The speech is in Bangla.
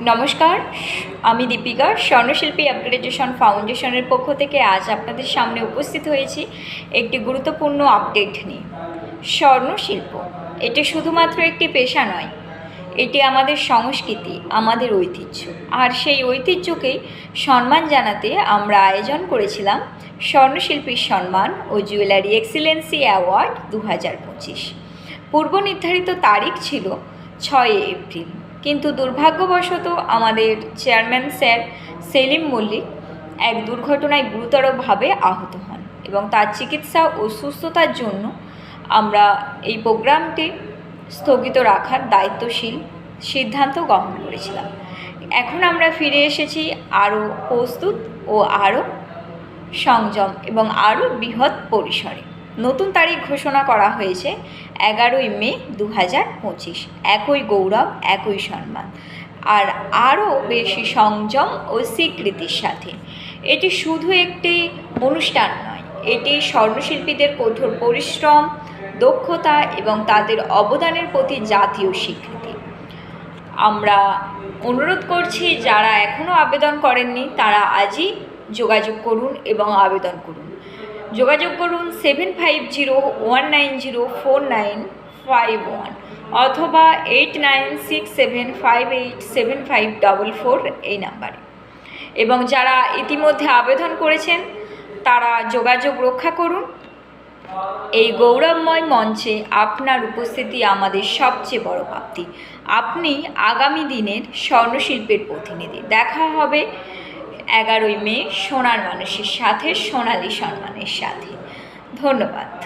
নমস্কার, আমি দীপিকা, স্বর্ণশিল্পী আপগ্রেডেশন ফাউন্ডেশনের পক্ষ থেকে আজ আপনাদের সামনে উপস্থিত হয়েছি একটি গুরুত্বপূর্ণ আপডেট নিয়ে। স্বর্ণশিল্প, এটি শুধুমাত্র একটি পেশা নয়, এটি আমাদের সংস্কৃতি, আমাদের ঐতিহ্য। আর সেই ঐতিহ্যকেই সম্মান জানাতে আমরা আয়োজন করেছিলাম স্বর্ণশিল্পীর সম্মান ও জুয়েলারি এক্সিলেন্সি অ্যাওয়ার্ড দু হাজার পঁচিশ। পূর্ব নির্ধারিত তারিখ ছিল ছয় এপ্রিল। কিন্তু দুর্ভাগ্যবশত আমাদের চেয়ারম্যান স্যার সেলিম মল্লিক এক দুর্ঘটনায় গুরুতরভাবে আহত হন এবং তার চিকিৎসা ও সুস্থতার জন্য আমরা এই প্রোগ্রামটি স্থগিত রাখার দায়িত্বশীল সিদ্ধান্ত গ্রহণ করেছিলাম। এখন আমরা ফিরে এসেছি আরও প্রস্তুত ও আরও সংযম এবং আরও বৃহৎ পরিসরে। নতুন তারিখ ঘোষণা করা হয়েছে এগারোই মে দু হাজার পঁচিশ। একই গৌরব, একই সম্মান। আর আরও বেশি সংযম ও স্বীকৃতির সাথে। এটি শুধু একটি অনুষ্ঠান নয়, এটি স্বর্ণশিল্পীদের কঠোর পরিশ্রম, দক্ষতা এবং তাদের অবদানের প্রতি জাতীয় স্বীকৃতি। আমরা অনুরোধ করছি, যারা এখনও আবেদন করেননি, তারা আজই যোগাযোগ করুন এবং আবেদন করুন। যোগাযোগ করুন seven five zero one nine zero four nine five one অথবা eight nine six seven five eight seven five double four এই নাম্বারে। এবং যারা ইতিমধ্যে আবেদন করেছেন, তারা যোগাযোগ রক্ষা করুন। এই গৌরবময় মঞ্চে আপনার উপস্থিতি আমাদের সবচেয়ে বড় প্রাপ্তি। আপনি আগামী দিনের স্বর্ণশিল্পের প্রতিনিধি। দেখা হবে এগারোই মে সোনার মানুষের সাথে সোনালি সম্মানের সাথে। ধন্যবাদ।